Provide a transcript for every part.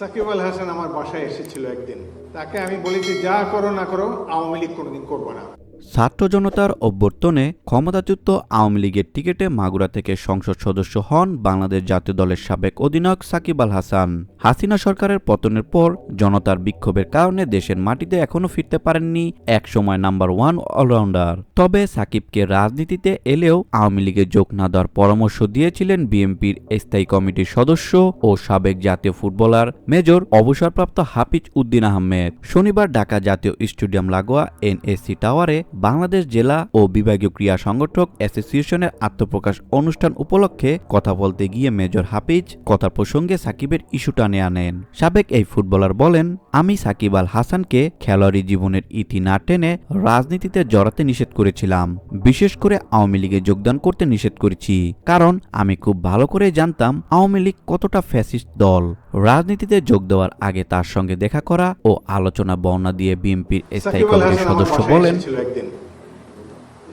সাকিব আল হাসান আমার বাসায় এসেছিল একদিন। তাকে আমি বলি যে যা করো না করো, আওয়ামী লীগ কোনোদিন করব না। ছাত্র জনতার অভ্যর্থনে ক্ষমতাচ্যুত আওয়ামী লীগের টিকিটে মাগুরা থেকে সংসদ সদস্য হন বাংলাদেশ জাতীয় দলের সাবেক অধিনায়ক সাকিব আল হাসান। হাসিনা সরকারের পতনের পর জনতার বিক্ষোভের কারণে দেশের মাটিতে এখনও ফিরতে পারেননি একসময় নাম্বার ওয়ান অলরাউন্ডার। তবে সাকিবকে রাজনীতিতে এলেও আওয়ামী লীগে যোগ না দেওয়ার পরামর্শ দিয়েছিলেন বিএনপির স্থায়ী কমিটির সদস্য ও সাবেক জাতীয় ফুটবলার মেজর অবসরপ্রাপ্ত হাফিজ উদ্দিন আহমেদ। শনিবার ঢাকা জাতীয় স্টেডিয়াম লাগোয়া এনএসসি টাওয়ারে বাংলাদেশ জেলা ও বিভাগীয় ক্রীড়া সংগঠক অ্যাসোসিয়েশনের আত্মপ্রকাশ অনুষ্ঠান উপলক্ষে কথা বলতে গিয়ে মেজর হাফিজ কথা প্রসঙ্গে সাকিবের ইস্যু টানে আনেন। সাবেক এই ফুটবলার বলেন আমি সাকিব আল হাসানকে খেলোয়াড়ি জীবনের ইতি না টেনে রাজনীতিতে জড়াতে নিষেধ করেছিলাম। বিশেষ করে আওয়ামী লীগে যোগদান করতে নিষেধ করেছি। কারণ আমি খুব ভালো করে জানতাম আওয়ামী লীগ কতটা ফ্যাসিস্ট দল। রাজনীতিতে যোগ দেওয়ার আগে তার সঙ্গে দেখা করা ও আলোচনা বর্ণনা দিয়ে বিএনপির স্থায়ী কমিটির সদস্য বলেন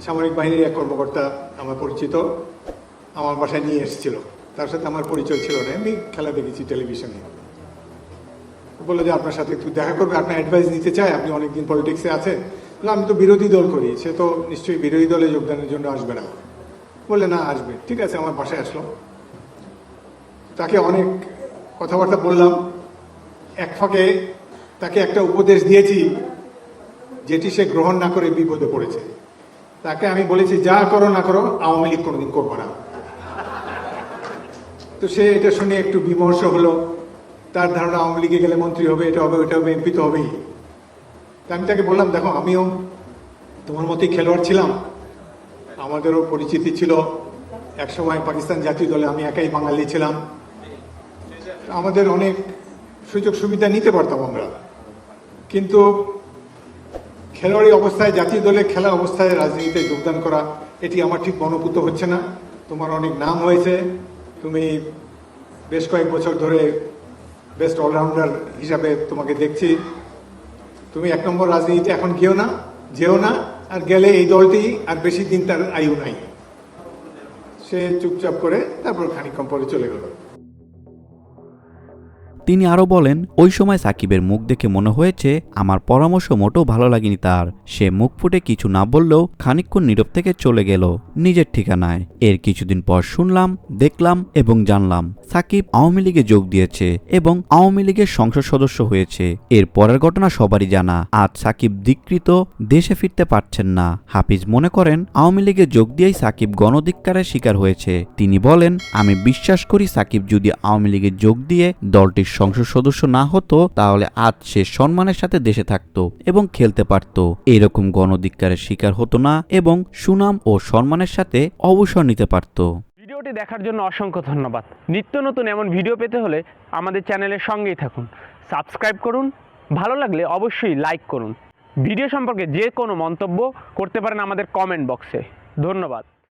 সামরিক বাহিনীর এক কর্মকর্তা আমার পরিচিত আমার বাসায় নিয়ে এসেছিল। তার সাথে আমার পরিচয় ছিল না। আমি খেলা দেখেছি টেলিভিশনে। বলল যে আপনার সাথে একটু দেখা করবে। আপনার অ্যাডভাইস নিতে চাই আপনি অনেকদিন পলিটিক্সে আছেন। বললাম, আমি তো বিরোধী দল করি। সে তো নিশ্চয়ই বিরোধী দলে যোগদানের জন্য আসবে না। বললে না আসবে। ঠিক আছে আমার বাসায় আসলো। তাকে অনেক কথাবার্তা বললাম। এক ফাঁকে তাকে একটা উপদেশ দিয়েছি যেটি সে গ্রহণ না করে বিপদে পড়েছে। তাকে আমি বলেছি, যা করো না করো, আওয়ামী লীগ কোনোদিন করব না। তো সে এটা শুনে একটু বিমর্ষ হলো। তার ধারণা আওয়ামী লীগে গেলে মন্ত্রী হবে, এটা হবে ওটা হবে, এমপি তো হবেই। তা আমি তাকে বললাম, দেখো, আমিও তোমার মতোই খেলোয়াড় ছিলাম। আমাদেরও পরিচিতি ছিল। একসময় পাকিস্তান জাতীয় দলে আমি একাই বাঙালি ছিলাম। আমাদের অনেক সুযোগ সুবিধা নিতে পারতাম আমরা। কিন্তু খেলোয়াড়ি অবস্থায়, জাতীয় দলে খেলা অবস্থায় রাজনীতিতে যোগদান করা, এটি আমার ঠিক মনোভূত হচ্ছে না। তোমার অনেক নাম হয়েছে। তুমি বেশ কয়েক বছর ধরে বেস্ট অলরাউন্ডার হিসাবে তোমাকে দেখছি। তুমি এক নম্বর রাজনীতিতে এখন গেও না, যেও না, আর গেলে এই দলটি আর বেশি দিন তার আয়ু নাই। সে চুপচাপ করে তারপর খানিকক্ষণ পরে চলে গেল। তিনি আরও বলেন, ওই সময় সাকিবের মুখ দেখে মনে হয়েছে আমার পরামর্শ মোটেও ভালো লাগেনি তার। সে মুখ ফুটে কিছু না বললেও খানিকক্ষণ নীরব থেকে চলে গেল নিজের ঠিকানায়। এর কিছুদিন পর শুনলাম, দেখলাম এবং জানলাম সাকিব আওয়ামী লীগে যোগ দিয়েছে এবং আওয়ামী লীগের সংসদ সদস্য হয়েছে। এর পরের ঘটনা সবারই জানা। আজ সাকিব দিকৃত দেশে ফিরতে পারছেন না। হাফিজ মনে করেন, আওয়ামী লীগে যোগ দিয়েই সাকিব গণধিক্কারের শিকার হয়েছে। তিনি বলেন, আমি বিশ্বাস করি সাকিব যদি আওয়ামী লীগে যোগ দিয়ে দলটির সংসদ সদস্য না হতো, তাহলে আজ সে সম্মানের সাথে দেশে থাকতো এবং খেলতে পারত। এরকম গণধিক্কারের শিকার হতো না এবং সুনাম ও সম্মানের সাথে অবসর নিতে পারত। ভিডিওটি দেখার জন্য অসংখ্য ধন্যবাদ। নিত্য নতুন এমন ভিডিও পেতে হলে আমাদের চ্যানেলের সঙ্গেই থাকুন। সাবস্ক্রাইব করুন, ভালো লাগলে অবশ্যই লাইক করুন। ভিডিও সম্পর্কে যে কোনো মন্তব্য করতে পারেন আমাদের কমেন্ট বক্সে। ধন্যবাদ।